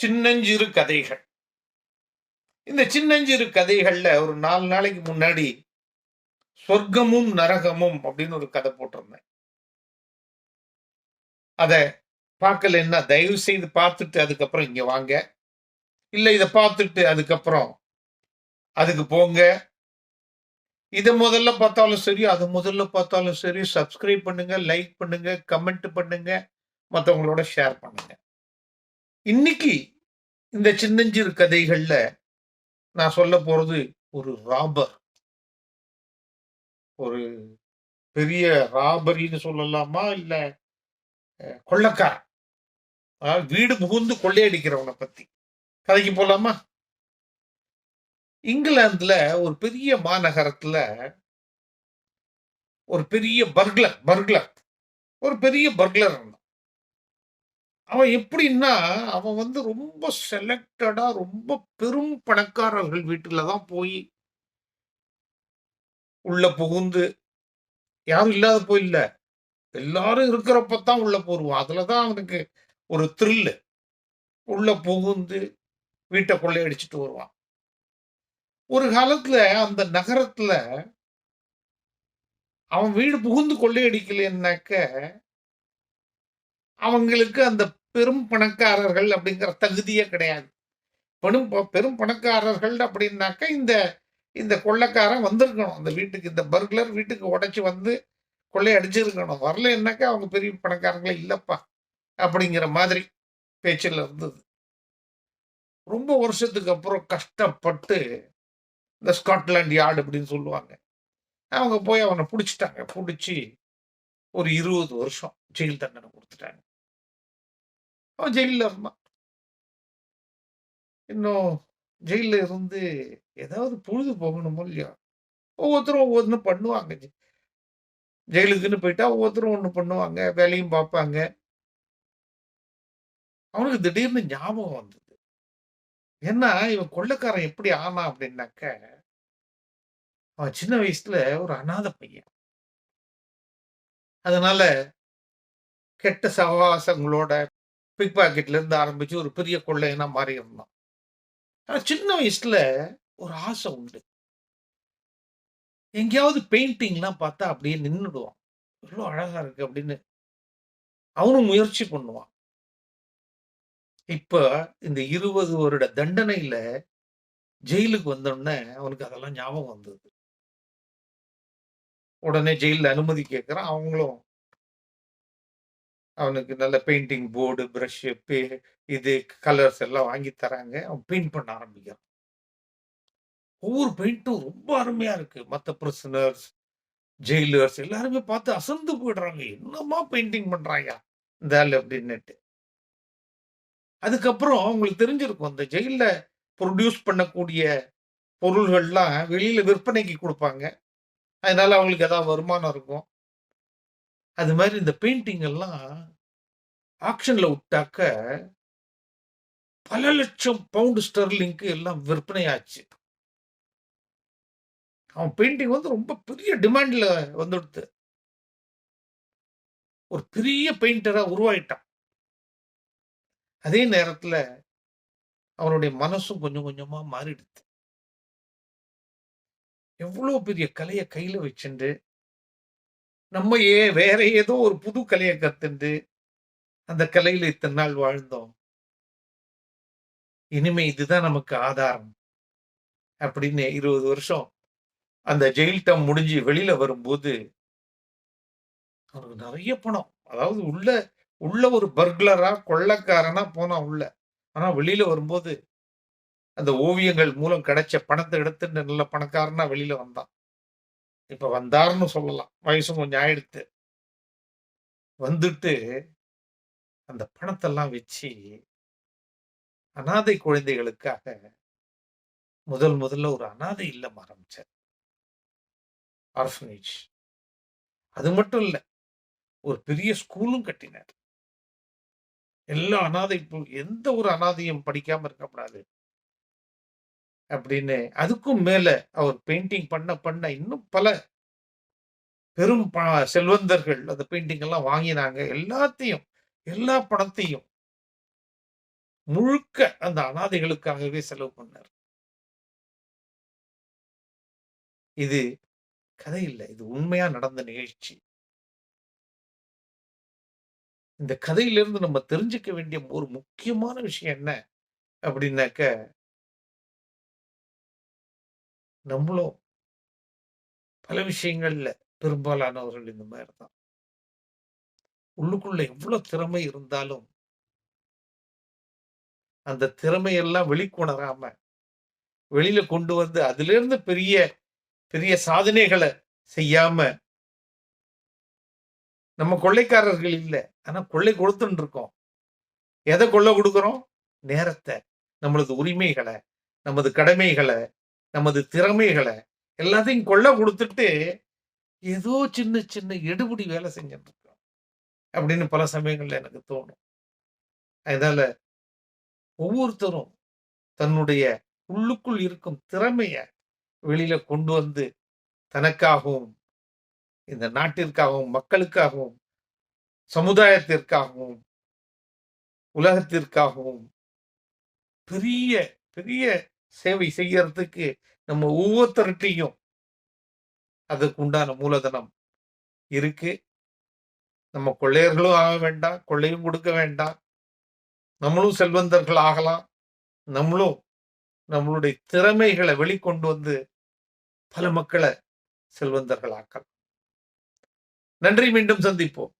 சின்னஞ்சிறு கதைகள். இந்த சின்னஞ்சிறு கதைகள்ல ஒரு நாலு நாளைக்கு முன்னாடி சொர்க்கமும் நரகமும் அப்படின்னு ஒரு கதை போட்டிருந்தேன். அத பார்க்கலன்னா தயவு செய்து பார்த்துட்டு அதுக்கப்புறம் இங்க வாங்க. இல்லை இதை பார்த்துட்டு அதுக்கப்புறம் அதுக்கு போங்க. இதை முதல்ல பார்த்தாலும் சரி அது முதல்ல பார்த்தாலும் சரி சப்ஸ்கிரைப் பண்ணுங்க லைக் பண்ணுங்க கமெண்ட் பண்ணுங்க மற்றவங்களோட ஷேர் பண்ணுங்க. இன்னைக்கு இந்த சின்னஞ்சிறு கதைகள்ல நான் சொல்ல போறது ஒரு ராபர் ஒரு பெரிய ராபரின்னு சொல்லலாமா? இல்ல கொள்ளக்கார வீடு புகுந்து கொள்ளையடிக்கிறவனை பத்தி. கதைக்கு போலாமா? இங்கிலாந்துல ஒரு பெரிய மாநகரத்துல ஒரு பெரிய பர்க்லர் பர்க்லர் ஒரு பெரிய பர்க்லர் இருந்தான். அவன் எப்படின்னா அவன் வந்து ரொம்ப செலக்டடா ரொம்ப பெரும் பணக்காரர்கள் வீட்டுல தான் போய் உள்ள புகுந்து யாரும் இல்லாத போய் இல்ல எல்லாரும் இருக்கிறப்ப தான் உள்ள போடுவான் அதுலதான் அவனுக்கு ஒரு த்ரில்லு உள்ள புகுந்து வீட்டை கொள்ளையடிச்சிட்டு வருவான். ஒரு காலத்துல அந்த நகரத்துல அவன் வீடு புகுந்து கொள்ளையடிக்கலைன்னாக்க அவங்களுக்கு அந்த பெரும் பணக்காரர்கள் அப்படிங்கிற தகுதியே கிடையாது. பெரும் பெரும் பணக்காரர்கள் அப்படின்னாக்க இந்த இந்த கொள்ளைக்காரன் வந்திருக்கணும். அந்த வீட்டுக்கு இந்த பர்க்லர் வீட்டுக்கு உடைச்சி வந்து கொள்ளை அடிச்சிருக்கணும். வரலன்னாக்கா அவங்க பெரிய பணக்காரங்களே இல்லைப்பா அப்படிங்கிற மாதிரி பேச்சில் இருந்தது. ரொம்ப வருஷத்துக்கு அப்புறம் கஷ்டப்பட்டு இந்த ஸ்காட்லாண்ட் யார்டு அப்படின்னு சொல்லுவாங்க. அவங்க போய் அவனை பிடிச்சிட்டாங்க. பிடிச்சி ஒரு இருபது வருஷம் ஜெயில் தண்டனை கொடுத்துட்டாங்க. அவன் ஜெயிலில் இருந்தான். இன்னும் ஜெயிலில் இருந்து ஏதாவது பொழுது போகணுமோ இல்லையா? ஒவ்வொருத்தரும் ஒவ்வொன்று பண்ணுவாங்க. ஜெயிலுக்குன்னு போயிட்டா ஒவ்வொருத்தரும் ஒன்று பண்ணுவாங்க வேலையும் பார்ப்பாங்க. அவனுக்கு திடீர்னு ஞாபகம் வந்தது. ஏன்னா இவன் கொள்ளக்காரன் எப்படி ஆனா அப்படின்னாக்க அவன் சின்ன வயசுல ஒரு அனாதை பையன். அதனால கெட்ட சகவாசங்களோட பிக் பாக்கெட்ல இருந்து ஆரம்பிச்சு ஒரு பெரிய கொள்ளையனா மாறி இருந்தான். ஆனா சின்ன வயசுல ஒரு ஆசை உண்டு. எங்கேயாவது பெயிண்டிங்லாம் பார்த்தா அப்படியே நின்னுடுவான். எவ்வளோ அழகா இருக்கு அப்படின்னு அவனும் முயற்சி பண்ணுவான். இப்ப இந்த இருபது வருட தண்டனையில ஜெயிலுக்கு வந்தோடனே அவனுக்கு அதெல்லாம் ஞாபகம் வந்தது. உடனே ஜெயில அனுமதி கேட்கறான் அவங்களும் அவனுக்கு நல்ல பெயிண்டிங் போர்டு பிரஷ் இது கலர்ஸ் எல்லாம் வாங்கி தராங்க. அவன் பெயிண்ட் பண்ண ஆரம்பிக்கிறான். ஒவ்வொரு பெயிண்ட்டும் ரொம்ப அருமையா இருக்கு. மற்ற பிரிசனர்ஸ் ஜெயிலர்ஸ் எல்லாருமே பார்த்து அசந்து போயிடுறாங்க. என்னமா பெயிண்டிங் பண்றாங்க இந்த ஆள் அப்படின்னுட்டு. அதுக்கப்புறம் அவங்களுக்கு தெரிஞ்சிருக்கும் அந்த ஜெயில்ல ப்ரொடியூஸ் பண்ணக்கூடிய பொருள்கள்லாம் வெளியில விற்பனைக்கு கொடுப்பாங்க. அதனால அவங்களுக்கு ஏதாவது வருமானம் இருக்கும். அது மாதிரி இந்த பெயிண்டிங் எல்லாம் ஆக்ஷன்ல விட்டாக்க பல லட்சம் பவுண்டு ஸ்டெர்லிங்க்கு எல்லாம் விற்பனை ஆச்சு. அவன் பெயிண்டிங் வந்து ரொம்ப பெரிய டிமாண்ட்ல வந்துடுத்து ஒரு பெரிய பெயிண்டரா உருவாயிட்டான். அதே நேரத்துல அவனுடைய மனசும் கொஞ்சம் கொஞ்சமா மாறிடுது. எவ்வளோ பெரிய கலையை கையில வச்சுண்டு நம்ம ஏ வேற ஏதோ ஒரு புது கலையை கத்துண்டு அந்த கலையில இத்தனை நாள் வாழ்ந்தோம். இனிமே இதுதான் நமக்கு ஆதாரம். அப்படின்னு இருபது வருஷம் அந்த ஜெயில் டம் முடிஞ்சு வெளியில வரும்போது அவனுக்கு நிறைய பணம். அதாவது உள்ள உள்ள ஒரு பர்க்லரா கொள்ளைக்காரனா போனான் உள்ள. ஆனா வெளியில வரும்போது அந்த ஓவியங்கள் மூலம் கிடைச்ச பணத்தை எடுத்து நல்ல பணக்காரனா வெளியில வந்தான். இப்ப வந்தார்னு சொல்லலாம். வயசும் கொஞ்சம் ஆயிடுத்து. வந்துட்டு அந்த பணத்தெல்லாம் வச்சு அனாதை குழந்தைகளுக்காக முதல் முதல்ல ஒரு அனாதை இல்லம் ஆரம்பிச்சார். ஆர்ஃபனேஜ் அது மட்டும் இல்ல ஒரு பெரிய ஸ்கூலும் கட்டினார். எல்லா அனாதை எந்த ஒரு அனாதையும் படிக்காம இருக்கக்கூடாது அப்படின்னு அதுக்கும் மேல அவர் பெயிண்டிங் பண்ண பண்ண இன்னும் பல பெரும் ப- செல்வந்தர்கள் அந்த பெயிண்டிங் எல்லாம் வாங்கினாங்க. எல்லாத்தையும் எல்லா பணத்தையும் முழுக்க அந்த அனாதைகளுக்காகவே செலவு பண்ணார். இது கதை இல்லை. இது உண்மையா நடந்த நிகழ்ச்சி. இந்த கதையிலிருந்து நம்ம தெரிஞ்சுக்க வேண்டிய ஒரு முக்கியமான விஷயம் என்ன அப்படின்னாக்க நம்மளும் பல விஷயங்கள்ல பெரும்பாலானவர்கள் இந்த மாதிரி தான் உள்ளுக்குள்ள எவ்வளவு திறமை இருந்தாலும் அந்த திறமையெல்லாம் வெளிக்கொணராம வெளியில கொண்டு வந்து அதுல இருந்து பெரிய பெரிய சாதனைகளை செய்யாம நம்ம கொள்ளைக்காரர்கள் இல்ல. ஆனா கொள்ளை கொடுத்துட்டு இருக்கோம். எதை கொள்ள கொடுக்குறோம்? நேரத்தை நம்மளது உரிமைகளை நமது கடமைகளை நமது திறமைகளை எல்லாத்தையும் கொள்ள கொடுத்துட்டு ஏதோ சின்ன சின்ன எடுபடி வேலை செஞ்சுட்டு இருக்கோம் அப்படின்னு பல சமயங்கள்ல எனக்கு தோணும். அதனால ஒவ்வொருத்தரும் தன்னுடைய உள்ளுக்குள் இருக்கும் திறமைய வெளியில கொண்டு வந்து தனக்காகவும் இந்த நாட்டிற்காகவும் மக்களுக்காகவும் சமுதாயத்திற்காகவும் உலகத்திற்காகவும் பெரிய பெரிய சேவை செய்யறதுக்கு நம்ம ஒவ்வொருத்தர்கிட்டையும் அதுக்கு உண்டான மூலதனம் இருக்கு. நம்ம கொள்ளையர்களும் ஆக வேண்டாம் கொள்ளையும் கொடுக்க வேண்டாம். நம்மளும் செல்வந்தர்கள் ஆகலாம். நம்மளும் நம்மளுடைய திறமைகளை வெளிக்கொண்டு வந்து பல மக்களை செல்வந்தர்கள் ஆக்கலாம் நன்றி மீண்டும் சந்திப்போம்.